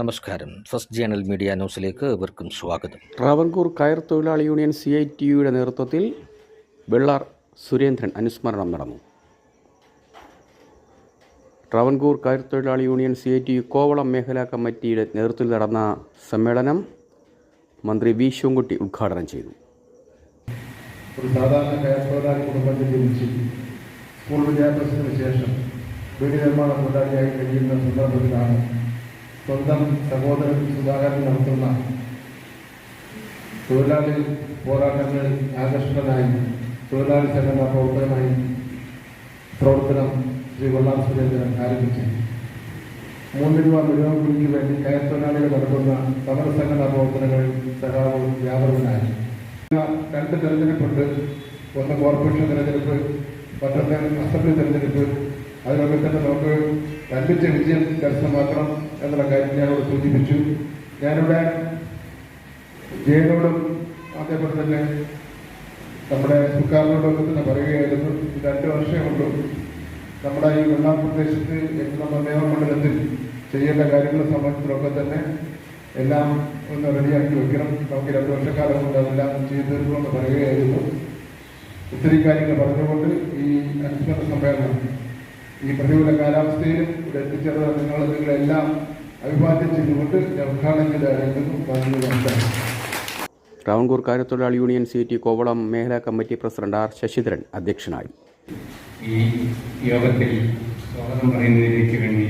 നമസ്കാരം. First journal media ന്യൂസിലേക്ക് ഇവർക്കും സ്വാഗതം. ട്രാവൻകൂർ കയർ തൊഴിലാളി യൂണിയൻ സി ഐ ടി യുടെ നേതൃത്വത്തിൽ വെള്ളാർ സുരേന്ദ്രൻ അനുസ്മരണം നടന്നു. ട്രാവൻകൂർ കയർ തൊഴിലാളി union C I T U Kovalam മേഖലാ കമ്മിറ്റിയുടെ നേതൃത്വത്തിൽ നടന്ന സമ്മേളനം മന്ത്രി വി ശിവൻകുട്ടി ഉദ്ഘാടനം ചെയ്തു. ഒരു സാധാരണ കയർ തൊഴിലാളി കുടുംബത്തിൽ ജനിച്ച് സ്കൂൾ വിദ്യാഭ്യാസത്തിന് ശേഷം വീട് നിർമ്മാണ തൊഴിലാളിയായി കഴിയുന്ന സന്ദർഭത്തിലാണ് സ്വന്തം സഹോദരൻ സുധാകരൻ നടത്തുന്ന തൊഴിലാളി പോരാട്ടങ്ങളിൽ ആകർഷകനായി തൊഴിലാളി സംഘടനാ പ്രവർത്തകനായി പ്രവർത്തനം ശ്രീ കൊള്ളാം സുരേന്ദ്രൻ ആരംഭിച്ചു. മൂന്ന് രൂപ മിനിമം കൂലിക്ക് വേണ്ടി കയർ തൊഴിലാളികൾ നടത്തുന്ന സമര സംഘടനാ പ്രവർത്തനങ്ങളിൽ സഖാവ് വ്യാപകനായി രണ്ട് തെരഞ്ഞെടുപ്പുണ്ട്. ഒന്ന് കോർപ്പറേഷൻ തെരഞ്ഞെടുപ്പ് മറ്റൊന്ന് അസംബ്ലി തെരഞ്ഞെടുപ്പ്. അതിനൊക്കെ തന്നെ നമുക്ക് കണ്ടിച്ച വിജയം കരസ്ഥമാക്കണം എന്നുള്ള കാര്യം ഞാനിവിടെ സൂചിപ്പിച്ചു. ഞാനിവിടെ ജയനോടും അതേപോലെ തന്നെ നമ്മുടെ സുക്കാറിനോടൊക്കെ തന്നെ പറയുകയായിരുന്നു. രണ്ട് വർഷമേ ഉള്ളൂ. നമ്മുടെ ഈ വെള്ളാം പ്രദേശത്ത് നമ്മുടെ നിയമമണ്ഡലത്തിൽ ചെയ്യേണ്ട കാര്യങ്ങളെ സംബന്ധിച്ചിടൊക്കെ തന്നെ എല്ലാം ഒന്ന് റെഡിയാക്കി വെക്കണം. നമുക്ക് രണ്ട് വർഷക്കാലം കൊണ്ട് അതെല്ലാം ചെയ്തു തീർക്കുമെന്ന് പറയുകയായിരുന്നു. ഒത്തിരി കാര്യങ്ങൾ പറഞ്ഞുകൊണ്ട് ഈ അനുസ്മരണ സമ്മേളനം ഈ പ്രതികൂല കാലാവസ്ഥയിലും ഇവിടെ എത്തിച്ചേർന്ന നിങ്ങൾ നിങ്ങളെല്ലാം അഭിവാദ്യം ചെയ്തുകൊണ്ട് ഞാൻ ഉദ്ഘാടനം ചെയ്തായിരുന്നു നമസ്കാരം ട്രാവൻകൂർ കാര്യത്തൊഴിലാളി യൂണിയൻ സി ടി കോവളം മേഖലാ കമ്മിറ്റി പ്രസിഡന്റ് ആർ ശശിധരൻ അധ്യക്ഷനായി. ഈ യോഗത്തിൽ സ്വാഗതം പറയുന്നതിലേക്ക് വേണ്ടി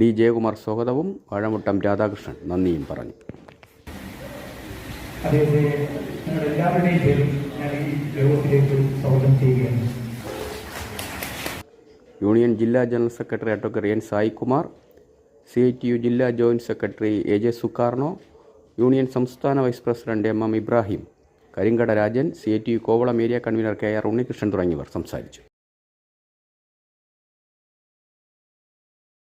ഡി ജയകുമാർ സ്വാഗതവും വാഴമുട്ടം രാധാകൃഷ്ണൻ നന്ദിയും പറഞ്ഞു. അദ്ദേഹത്തെ എല്ലാവരുടെയും പേരിൽ ഞാൻ ഈ യോഗത്തിലേക്ക് സ്വാഗതം ചെയ്യുകയാണ്. യൂണിയൻ ജില്ലാ general secretary advocate N Saikumar C I T U ജില്ലാ joint secretary A J Sukarno union സംസ്ഥാന vice president M M Ibrahim Karinkada Rajan C I T U Kovalam area convener K R Unnikrishnan തുടങ്ങിയവർ സംസാരിച്ചു.